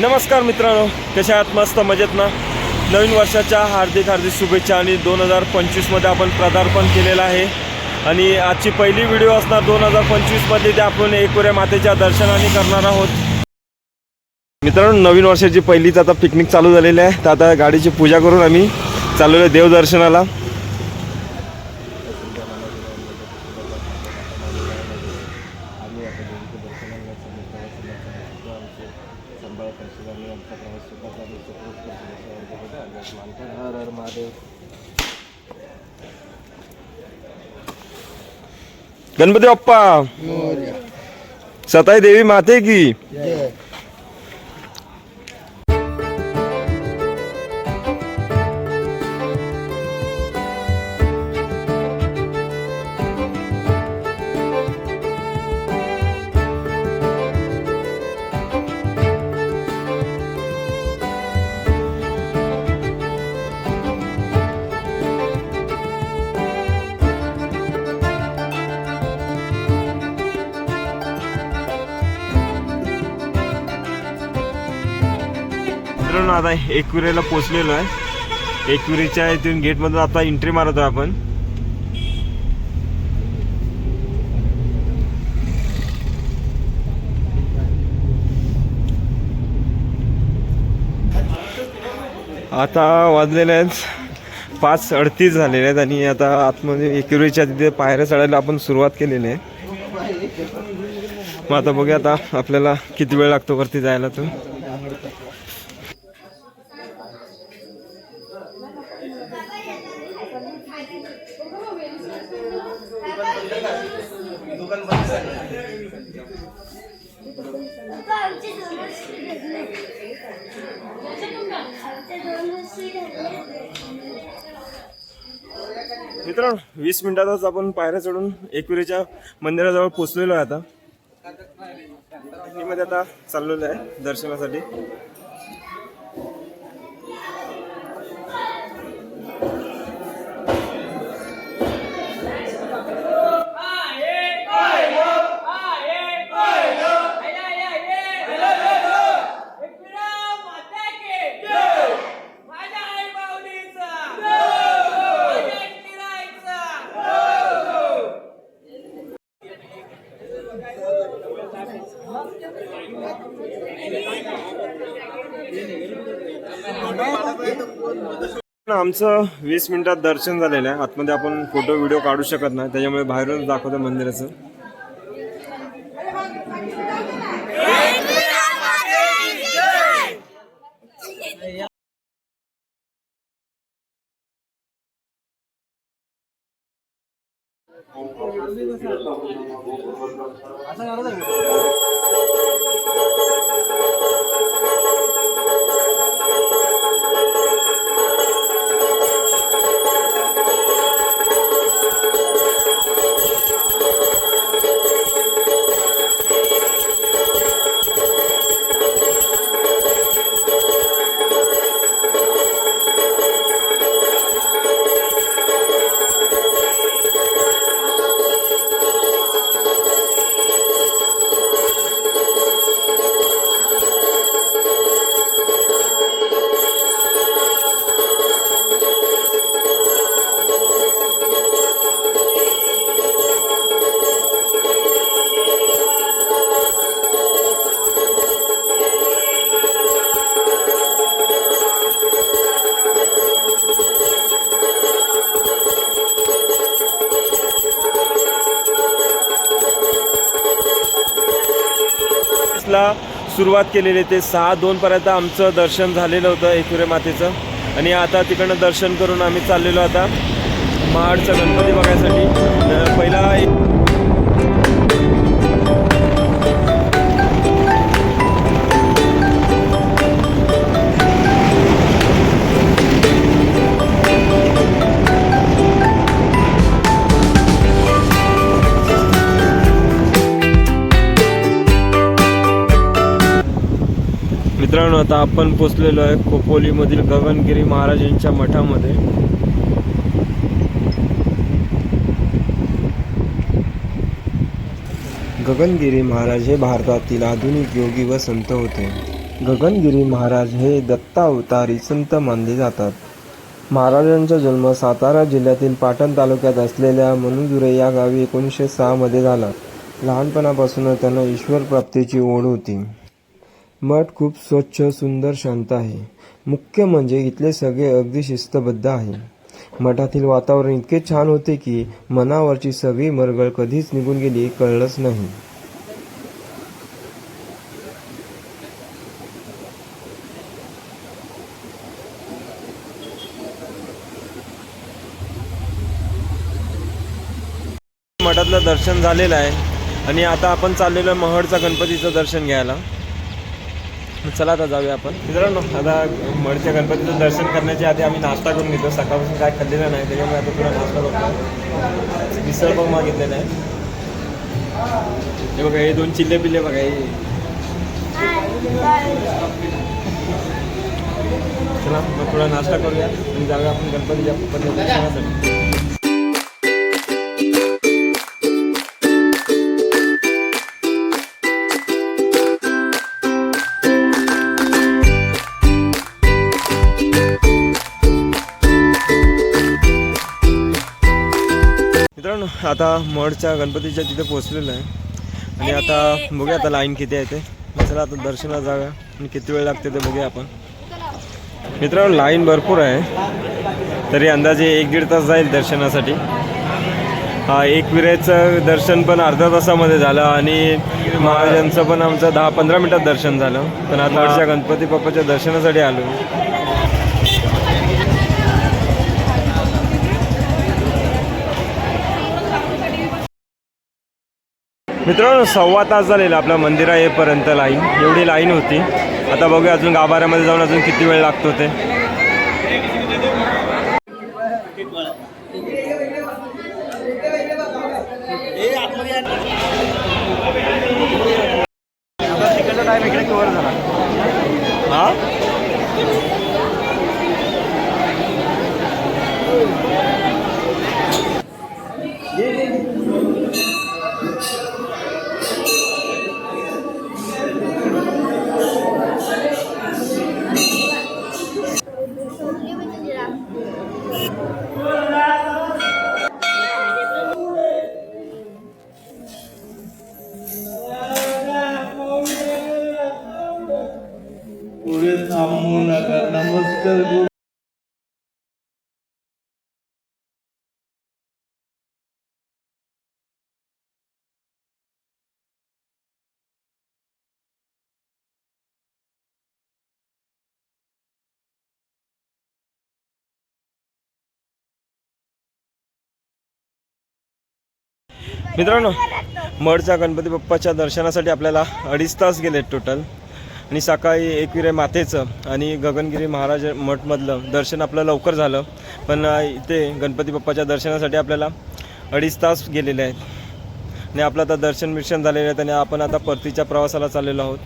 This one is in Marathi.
नमस्कार मित्रांनो कशा आहात? मस्त मजेत ना? नवीन वर्षाच्या हार्दिक हार्दिक शुभेच्छा आणि दोन हजार पंचवीसमध्ये आपण पदार्पण केलेलं आहे. आणि आजची पहिली व्हिडिओ असणार दोन हजार पंचवीसमध्ये ते आपण एकुऱ्या मातेच्या दर्शनाने करणार आहोत. मित्रांनो नवीन वर्षाची पहिलीच आता पिकनिक चालू झालेली आहे. तर आता गाडीची पूजा करून आम्ही चाललेलो आहे देवदर्शनाला हर हर महादेव गणपती बाप्पा सताई देवी माते की मित्रांनो आता एकविरेला पोचलेलो आहे. एकविरेच्या इथून गेटमधून आता एंट्री मारतो आपण. आता वाजलेले आहेत पाच अडतीस झालेले आहेत आणि आता आतमध्ये एकविरेच्या तिथे पायऱ्या चढायला आपण सुरुवात केलेली आहे. मग आता बघूया आता आपल्याला किती वेळ लागतो वरती जायला तर. दुकान बंद मित्रांनो वीस मिनिटातच आपण पायऱ्या चढून एकविरेच्या मंदिराजवळ पोचलेलो आहे आता. मध्ये आता चाललेलो आहे दर्शनासाठी. आमचं वीस मिनिटात दर्शन झालेलं आहे. आतमध्ये आपण फोटो व्हिडिओ काढू शकत नाही. त्याच्यामुळे बाहेरूनच दाखवतो मंदिराचं. असं सुरुवात केलेली ते सहा दोनपर्यंत आमचं दर्शन झालेलं होतं एकविरे मातेचं. आणि आता तिकडनं दर्शन करून आम्ही चाललेलो आता. महाडचं गणपती बघायसाठी. पहिला एक आता आपण पोचलेलो आहे खोपोलीमधील गगनगिरी महाराजांच्या मठामध्ये. गगनगिरी महाराज हे भारतातील आधुनिक योगी व संत होते. गगनगिरी महाराज हे दत्तावतारी संत मानले जातात. महाराजांचा जन्म सातारा जिल्ह्यातील पाटण तालुक्यात असलेल्या मनुजुरे या गावी एकोणीसशे सहामध्ये झाला. लहानपणापासून त्यांना ईश्वर प्राप्तीची ओढ होती. मठ खूप स्वच्छ सुंदर शांत आहे. मुख्य म्हणजे इथले सगळे अगदी शिस्तबद्ध आहे. मठातील वातावरण इतके छान होते की मनावरची सगळी मरगळ कधीच निघून गेली कळलंच नाही. मठातलं दर्शन झालेलं आहे. आणि आता आपण चाललेलो महडचा गणपतीचं दर्शन घ्यायला. चला आता जाऊया आपण. मित्रांनो आता मडच्या गणपतीचं दर्शन करण्याच्या आधी आम्ही नाश्ता करून घेतो. सकाळपासून काय खाल्लेलं नाही त्याच्यामुळे आता थोडा नाश्ता करतो मिसळ पण मागितलेलं आहे. हे बघा हे दोन चिल्ले पिल्ले बघा हे. चला मग थोडा नाश्ता करूया आणि जाऊया आपण गणपतीच्या पण दर्शनासाठी. मित्रांनो आता मडच्या गणपतीच्या तिथे पोहोचलेलो आहे. आणि आता बघूया आता लाईन किती आहे ते. चला आता दर्शनाला जाऊया. आणि किती वेळ लागते ते बघूया आपण. मित्रांनो लाईन भरपूर आहे. तरी अंदाजे एक दीड तास जाईल दर्शनासाठी. हा एक विरेचं दर्शन पण अर्ध्या तासामध्ये झालं आणि महाराजांचं पण आमचं दहा पंधरा मिनिटात दर्शन झालं. पण आता गणपती बाप्पाच्या दर्शनासाठी आलो. मित्रांनो सव्वा तास झालेला आपल्या मंदिरा येईपर्यंत लाईन एवढी लाईन होती. आता बघूया अजून गाभाऱ्यामध्ये जाऊन अजून किती वेळ लागतो ते. हा? पुढे थांबू नका नमस्कार गुरु मित्रांनो मडच्या गणपती बाप्पाच्या दर्शनासाठी आपल्याला अडीच तास गेले टोटल आणि सकाळी एकविरे मातेचं आणि गगनगिरी महाराज मठमधलं दर्शन आपलं लवकर झालं. पण इथे गणपती बाप्पाच्या दर्शनासाठी आपल्याला अडीच तास गेलेले आहेत. आणि आपलं आता दर्शन मिर्शन झालेलं आहे आणि आपण आता परतीच्या प्रवासाला चाललेलो आहोत.